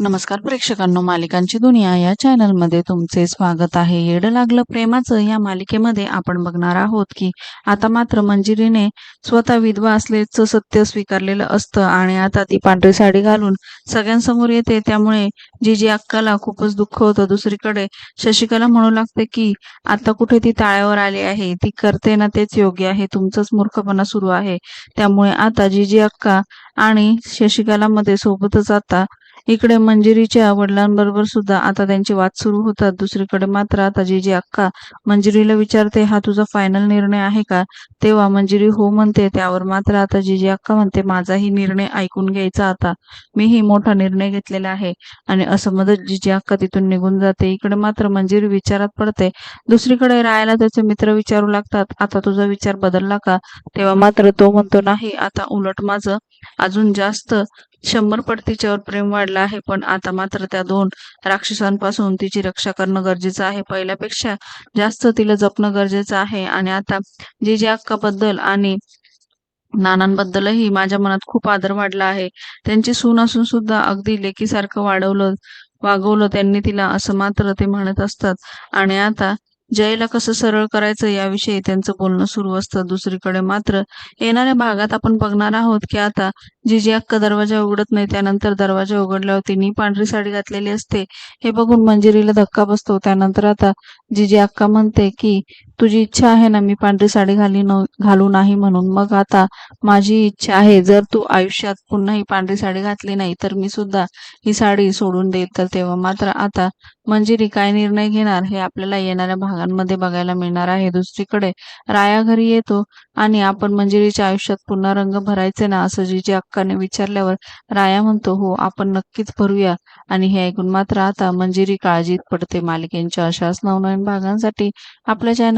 नमस्कार प्रेक्षकांनो मालिकांची दुनिया या चॅनलमध्ये तुमचे स्वागत आहे. येड लागलं प्रेमाचं या मालिकेमध्ये आपण बघणार आहोत की आता मात्र मंजिरीने स्वतः विधवा असल्याचं सत्य स्वीकारलेलं असतं आणि आता ती पांढरी साडी घालून सगळ्यांसमोर येते. त्यामुळे जीजी अक्काला खूपच दुःख होतं. दुसरीकडे शशिकला म्हणू लागते की आता कुठे ती ताळ्यावर आली आहे? ती करते ना तेच योग्य आहे. तुमचंच मूर्खपणा सुरू आहे. त्यामुळे आता जीजी अक्का आणि शशिकला मध्ये सोबतच आता इकडे मंजिरीच्या वडिलांबरोबर सुद्धा आता त्यांचे वाद सुरू होतात. दुसरीकडे मात्र आता जीजी अक्का मंजिरीला विचारते हा तुझा फायनल निर्णय आहे का? तेव्हा मंजिरी हो म्हणते त्यावर मात्र आता जीजी अक्का म्हणते माझाही निर्णय ऐकून घ्यायचा आता. मीही मोठा निर्णय घेतलेला आहे. आणि असं मदत जीजी अक्का तिथून निघून जाते. इकडे मात्र मंजिरी विचारात पडते. दुसरीकडे राहायला त्याचे मित्र विचारू लागतात आता तुझा विचार बदलला का? तेव्हा मात्र तो म्हणतो नाही आता उलट माझं अजून जास्त शंभर पट तिच्यावर प्रेम वाढलं आहे पण आता मात्र त्या दोन राक्षसांपासून तिची रक्षा करणं गरजेचं आहे. पहिल्यापेक्षा जास्त तिला जपणं गरजेचं आहे. आणि आता जे जे अक्काबद्दल आणि नानांबद्दलही माझ्या मनात खूप आदर वाढला आहे. त्यांची सून असून सुद्धा अगदी लेकीसारखं वाढवलं वागवलं त्यांनी तिला असं मात्र ते म्हणत असतात. आणि आता जयला कसं सरळ करायचं याविषयी त्यांचं बोलणं सुरू असतं. दुसरीकडे मात्र येणाऱ्या भागात आपण बघणार आहोत की आता जी जी अक्का दरवाजा उघडत नाही त्यानंतर दरवाजा उघडल्यावर तिने पांढरी साडी घातलेली असते. हे बघून मंजिरीला धक्का बसतो. त्यानंतर आता जी जी अक्का म्हणते की तुझी इच्छा आहे ना मी पांढरी साडी घाली न घालू नाही म्हणून. मग आता माझी इच्छा आहे जर तू आयुष्यात पुन्हा ही पांढरी साडी घातली नाही तर मी सुद्धा ही साडी सोडून देईल तर तेव्हा मात्र आता मंजिरी काय निर्णय घेणार हे आपल्याला येणाऱ्या भागांमध्ये बघायला मिळणार आहे. दुसरीकडे राया घरी येतो आणि आपण मंजिरीच्या आयुष्यात पुन्हा रंग भरायचे ना असं जीजी अक्काने विचारल्यावर राया म्हणतो हो आपण नक्कीच भरूया. आणि हे ऐकून मात्र आता मंजिरी काळजीत पडते. मालिकेंच्या अशाच नवनवीन भागांसाठी आपल्या